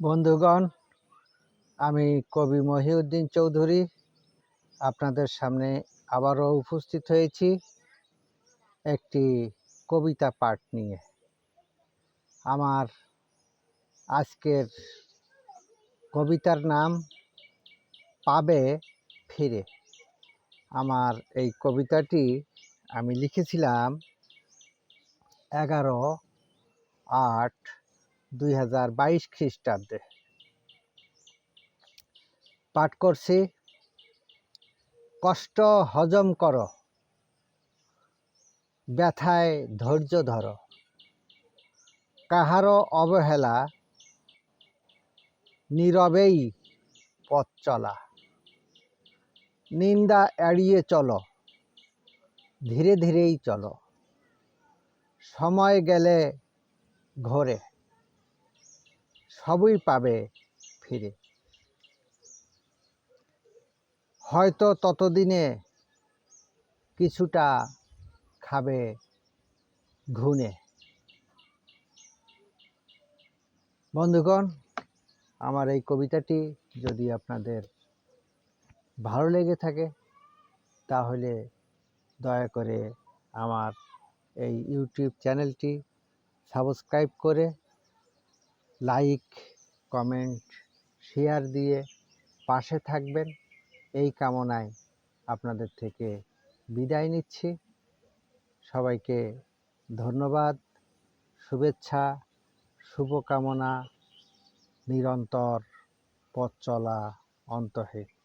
বন্ধুগণ, আমি কবি মহিউদ্দিন চৌধুরী আপনাদের সামনে আবারও উপস্থিত হয়েছি একটি কবিতা পাঠ নিয়ে। আমার আজকের কবিতার নাম, পাবে ফিরে। আমার এই কবিতাটি আমি লিখেছিলাম এগারো আট দুই হাজার বাইশ খ্রিস্টাব্দে। পাঠ করছি, কষ্ট হজম কর, ব্যথায় ধৈর্য ধরো, কাহারও অবহেলা, নীরবেই পথ চলা, নিন্দা এড়িয়ে চলো, ধীরে ধীরেই চলো, সময় গেলে ঘোরে। সবই পাবে ফিরে। হয়তো ততদিনে কিছুটা খাবে ঘুনে বন্ধুগণ, আমার এই কবিতাটি যদি আপনাদের ভালো লেগে থাকে, তাহলে দয়া করে আমার এই ইউটিউব চ্যানেলটি সাবস্ক্রাইব করে লাইক কমেন্ট শেয়ার দিয়ে পাশে থাকবেন। এই কামনায় আপনাদের থেকে বিদায় নিচ্ছি। সবাইকে ধন্যবাদ, শুভেচ্ছা, শুভকামনা, নিরন্তর পথ চলা অন্তহে।